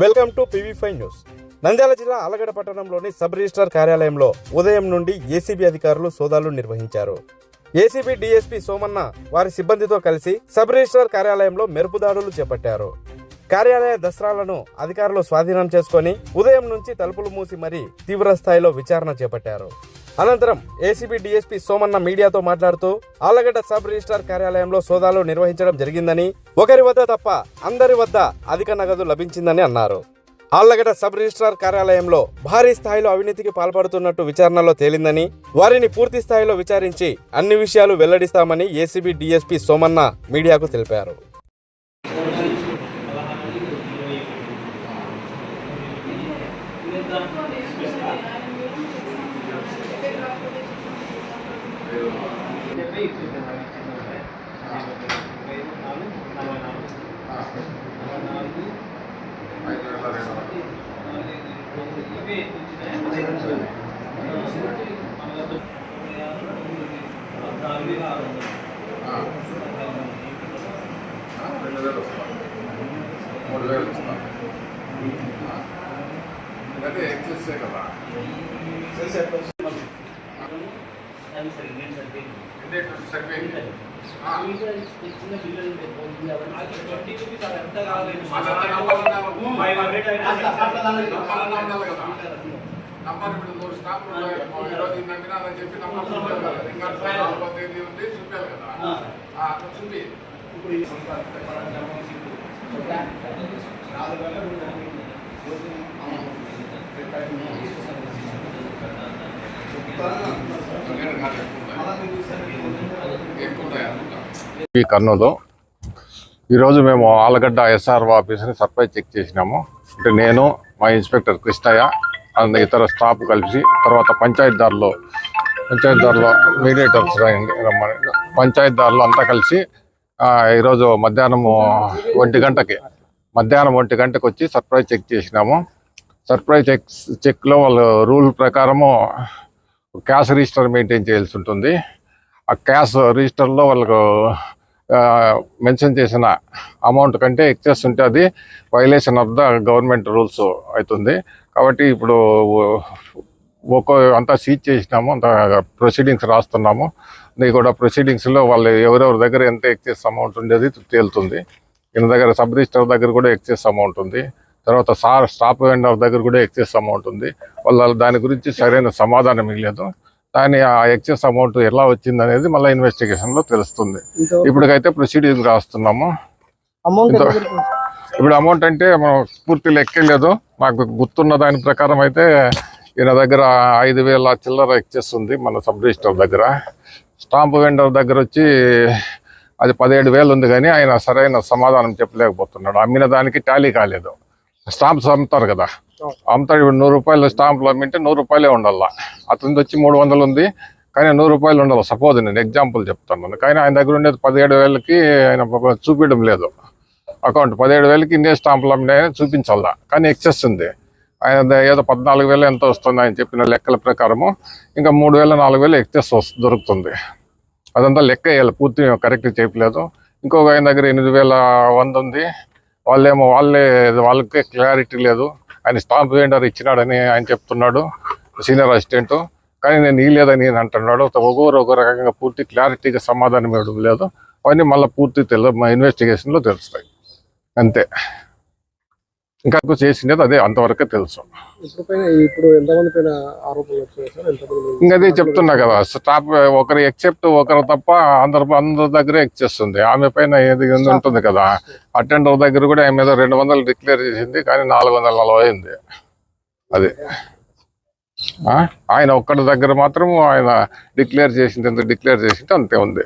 Welcome to PV five news. Nandyal జిల్లా ఆలగడ పట్టణంలోని sub registrar కార్యాలయంలో ఉదయం నుండి ఏసీబీ అధికారులు సోదాలు నిర్వహించారు. ఏసీబీ డీఎస్పీ సోమన్న వారి సిబ్బందితో కలిసి సబ్ రిజిస్ట్రార్ కార్యాలయంలో మెరుపు దాడులు చేపట్టారు. కార్యాలయ దసరాలను అధికారులు స్వాధీనం చేసుకొని ఉదయం నుంచి తలుపులు మూసి మరీ తీవ్ర స్థాయిలో విచారణ చేపట్టారు. అనంతరం ఏసీబీ డీఎస్పీ సోమన్న మీడియాతో మాట్లాడుతూ ఆళ్ళగడ్డ సబ్ రిజిస్టార్ కార్యాలయంలో సోదాలు నిర్వహించడం జరిగిందని ఒకరి వద్ద తప్ప అందరి వద్ద అధిక నగదు లభించిందని అన్నారు. ఆళ్ళగడ్డ సబ్ రిజిస్ట్రార్ కార్యాలయంలో భారీ స్థాయిలో అవినీతికి పాల్పడుతున్నట్టు విచారణలో తేలిందని వారిని పూర్తి స్థాయిలో విచారించి అన్ని విషయాలు వెల్లడిస్తామని ఏసీబీ డీఎస్పీ సోమన్న మీడియాకు తెలిపారు రెండు వేలు వస్తాం మూడు వేలు వస్తాం అదే ఎక్సెస్సే కదా ఉండాలి కదా నంబర్ ఇప్పుడు నూరు స్టాంపులు ఉన్నాయి. ఈరోజు ఇది నమ్మినా అని చెప్పి నంబర్ కదా. ఇంకా తేదీ ఉంది? చూపాలి కదా. ఆ, అట్లా చూపి. ఈ కర్నూలు. ఈరోజు మేము ఆలగడ్డ ఎస్ఆర్ఓ ఆఫీస్ని సర్ప్రైజ్ చెక్ చేసినాము. అంటే నేను మా ఇన్స్పెక్టర్ కృష్ణయ్య అండ్ ఇతర స్టాఫ్ కలిసి తర్వాత పంచాయతీదారులు పంచాయతీదారులు మీడియేటర్స్ రమ్మని పంచాయతీదారులు అంతా కలిసి ఈరోజు మధ్యాహ్నం ఒంటి గంటకి మధ్యాహ్నం ఒంటి గంటకు వచ్చి సర్ప్రైజ్ చెక్ చేసినాము. సర్ప్రైజ్ చెక్ చెక్లో వాళ్ళు రూల్ ప్రకారము క్యాష్ రిజిస్టర్ మెయింటైన్ చేయాల్సి ఉంటుంది. ఆ క్యాష్ రిజిస్టర్లో వాళ్ళకు మెన్షన్ చేసిన అమౌంట్ కంటే ఎక్సెస్ ఉంటే అది violation of the government rules అవుతుంది. కాబట్టి ఇప్పుడు ఒక్కో అంతా సీజ్ చేసినాము అంత ప్రొసీడింగ్స్ రాస్తున్నాము. ఇది కూడా ప్రొసీడింగ్స్లో వాళ్ళు ఎవరెవరి దగ్గర ఎంత ఎక్సెస్ అమౌంట్ ఉండేది తేలుతుంది. ఈయన దగ్గర సబ్ రిజిస్టర్ దగ్గర కూడా ఎక్సెస్ అమౌంట్ ఉంది. తర్వాత సార్ స్టాప్ వెండర్ దగ్గర కూడా ఎక్సెస్ అమౌంట్ ఉంది. వాళ్ళ దాని గురించి సరైన సమాధానం ఇవ్వలేదు దాని ఆ ఎక్సెస్ అమౌంట్ ఎలా వచ్చింది అనేది మళ్ళీ ఇన్వెస్టిగేషన్లో తెలుస్తుంది. ఇప్పటికైతే ప్రొసీడింగ్ రాస్తున్నాము. ఇప్పుడు అమౌంట్ అంటే మనం పూర్తి లెక్కలేదు మాకు గుర్తున్న దాని ప్రకారం అయితే ఈయన దగ్గర ఐదు వేల చిల్లర ఎక్సెస్ ఉంది మన సబ్ రిజిస్టర్ దగ్గర. స్టాంప్ వెండర్ దగ్గర వచ్చి అది పదిహేడు వేలు ఉంది కానీ ఆయన సరైన సమాధానం చెప్పలేకపోతున్నాడు. అమ్మిన దానికి టాలీ కాలేదు. స్టాంప్స్ అమ్ముతారు కదా. అమ్ముతాడు ఇప్పుడు నూరు రూపాయలు స్టాంపులు అమ్మింటే నూరు రూపాయలే ఉండాల? అతనిది వచ్చి మూడు వందలు ఉంది. కానీ నూరు రూపాయలు ఉండాలి? సపోజ్ నేను ఎగ్జాంపుల్ చెప్తాను కానీ ఆయన దగ్గర ఉండేది పదిహేడు వేలకి ఆయన చూపించడం లేదు. అకౌంట్ పదిహేడు వేలకి ఇన్నే స్టాంపులు అమ్మినాయని చూపించాలా? కానీ ఎక్సెస్ ఉంది. ఆయన ఏదో పద్నాలుగు వేలు ఎంత వస్తుంది ఆయన చెప్పిన లెక్కల ప్రకారము. ఇంకా మూడు వేల నాలుగు వేలు ఎక్సెస్ వస్తు- దొరుకుతుంది. అదంతా లెక్క వేయాలి. పూర్తి కరెక్ట్ చెప్పలేదు. ఇంకొక ఆయన దగ్గర ఎనిమిది వేల వంద ఉంది. వాళ్ళేమో వాళ్ళే వాళ్ళకే క్లారిటీ లేదు. ఆయన స్టాంప్ వేండర్ ఇచ్చినాడని ఆయన చెప్తున్నాడు సీనియర్ అసిస్టెంట్ కానీ నేను ఇవ్వలేదని నేను అంటున్నాడు. ఒక్కొక్కరు ఒక రకంగా పూర్తి క్లారిటీగా సమాధానం ఇవ్వడం లేదు. అవన్నీ మళ్ళీ పూర్తి తెలు మా ఇన్వెస్టిగేషన్లో తెలుస్తాయి. అంతే. ఇంకా చేసినది అదే అంతవరకే తెలుసు. ఇప్పుడు ఇంకా అదే చెప్తున్నా కదా స్టాప్ ఒకరు ఎక్సెప్ట్ ఒకరు తప్ప అందరు అందరి దగ్గర ఎక్చేస్తుంది ఆమె పైన ఏది ఉంటుంది కదా అటెండర్ దగ్గర కూడా ఆమె మీద రెండు వందలు డిక్లేర్ చేసింది కానీ నాలుగు వందల నలభై అయింది. అది. ఆ? ఆయన ఒక్కడి దగ్గర మాత్రం ఆయన డిక్లేర్ చేసింది ఎంత డిక్లేర్ చేసింది అంతే ఉంది.